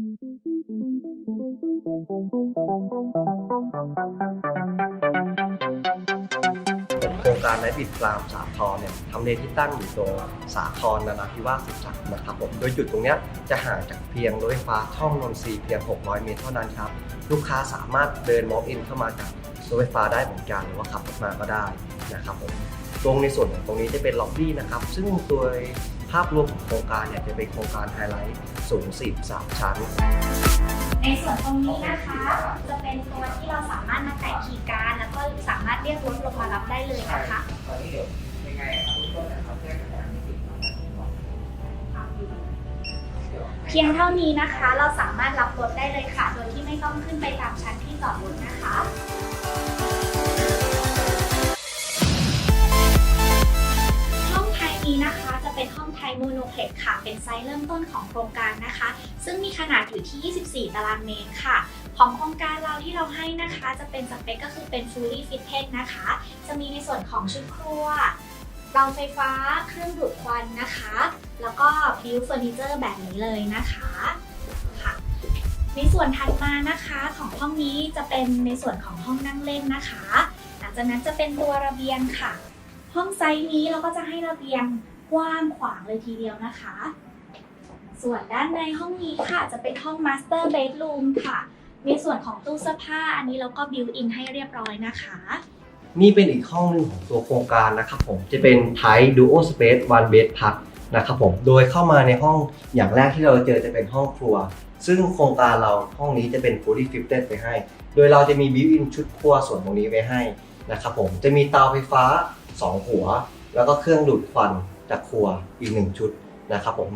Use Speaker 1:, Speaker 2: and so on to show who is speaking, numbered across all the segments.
Speaker 1: โครงการไนท์บิดฟาร์มสาทรเนี่ยทำเลที่ตั้งอยู่ตรงสาทรนาราธิวาส13นะครับผมโดยจุดตรงเนี้ยจะห่างจากเพียงรถไฟฟ้าช่องนนทรีเพียง 600 เมตรเท่านั้นครับ ลูกค้าสามารถเดินมองอินเข้ามาจากรถไฟฟ้าได้เหมือนกันหรือว่าขับรถมาก็ได้นะครับผมตรงในส่วนของตรงนี้จะเป็นล็อบบี้นะครับ ซึ่งโดย ภาพรวมของโครงการเนี่ยจะเป็นโครงการไฮไลท์สูง 43 ชั้น
Speaker 2: ในส่วนตรงนี้นะคะ จะเป็นตัวที่เราสามารถมาแตะคีย์การ์ดแล้วก็สามารถเรียกรถลงมารับได้เลยนะคะ
Speaker 3: เดี๋ยวยังไงครับทุกคนนะครับแจ้งกับทางนิติของทางนี้ก่อนเดี๋ยว
Speaker 2: เพียงเท่านี้นะคะ เราสามารถรับรถได้เลยค่ะ โดยที่ไม่ต้องขึ้นไปตามชั้นที่จอดรถนะคะ เป็นห้องไทยโมโนเพล็กค่ะ เป็นไซส์เริ่มต้นของโครงการนะคะ ซึ่งมีขนาดอยู่ที่ 24 ตารางเมตรค่ะ ของโครงการเราที่เราให้นะคะ จะเป็นสเปคก็คือเป็น fully fitted นะคะ จะมีในส่วนของชุดครัวเตาไฟฟ้า เครื่องดูดควันนะคะ แล้วก็บิวเฟอร์นิเจอร์แบบนี้เลยนะคะค่ะ ในส่วนถัดมานะคะของห้องนี้จะเป็นในส่วนของห้องนั่งเล่นนะคะ หลังจากนั้นจะเป็นตัวระเบียงค่ะ ห้องไซส์นี้เราก็จะให้ระเบียง กว้างขวางเลยทีเดียวนะคะ ส่วนด้านในห้องนี้ค่ะจะเป็นห้อง Master Bedroom ค่ะ ในส่วนของตู้เสื้อผ้าอันนี้เราก็บิวอินให้เรียบร้อยนะคะ
Speaker 1: นี่เป็นอีกห้องหนึ่งของตัวโครงการนะครับผมจะเป็น Type Duo Space One Bed Plus นะครับผมโดยเข้ามาในห้องอย่างแรกที่เราเจอจะเป็นห้องครัว ซึ่งโครงการเราห้องนี้จะเป็น fully fitted ไปให้ โดยเราจะมี built-in ชุดครัวส่วนตรงนี้ไว้ให้นะครับผมจะมีเตาไฟฟ้า 2 หัว แล้วก็เครื่องดูดควัน จากครัวอีก1ชุดนะครับผม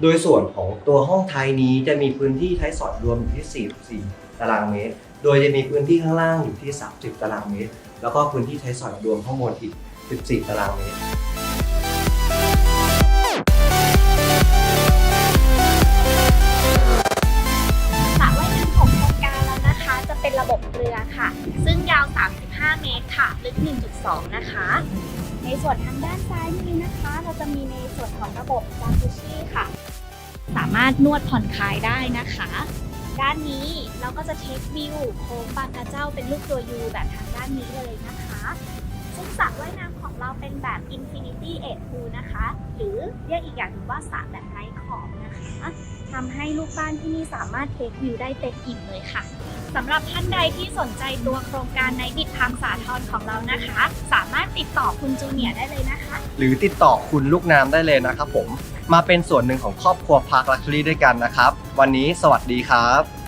Speaker 1: โดยส่วนของตัวห้องไทยนี้จะมีพื้นที่ใช้สอดรวมอยู่ที่ 44 ตารางเมตร โดยจะมีพื้นที่ข้างล่างอยู่ที่ 30 ตารางเมตร แล้วก็พื้นที่ใช้สอยรวมข้างบนอีก 14 ตารางเมตร
Speaker 2: สระว่ายน้ำของโครงการแล้วนะคะ จะเป็นระบบเรือค่ะ ซึ่งยาว 35 เมตรค่ะ ลึก 1.2 นะคะ ในส่วนทางด้านซ้ายมือนะคะ เราจะมีในส่วนของระบบจากุชิค่ะ สามารถนวดผ่อนคลายได้นะคะ ด้านนี้เราก็จะเทควิวโค้งบางกระเจ้าเป็นรูปตัวยูแบบทางด้านนี้เลยนะคะซึ่งสระว่ายน้ำของเราเป็นแบบ Infinity e d g Pool นะคะ หรือเรียกอีกอย่างหนึ่งว่าสระแบบไร้ขอบนะคะทำให้ลูกบ้านที่นี่สามารถเทควิวได้เต็มอิ่มเลยค่ะ สำหรับท่านใดที่สนใจตัวโครงการในบิดทางสาทรของเรานะคะ สามารถติดต่อคุณจูเนียร์ได้เลยนะคะ
Speaker 1: หรือติดต่อคุณลูกน้ำได้เลยนะครับผม มาเป็นส่วนหนึ่งของครอบครัวพาร์คลักชัรี่ด้วยกันนะครับ วันนี้สวัสดีครับ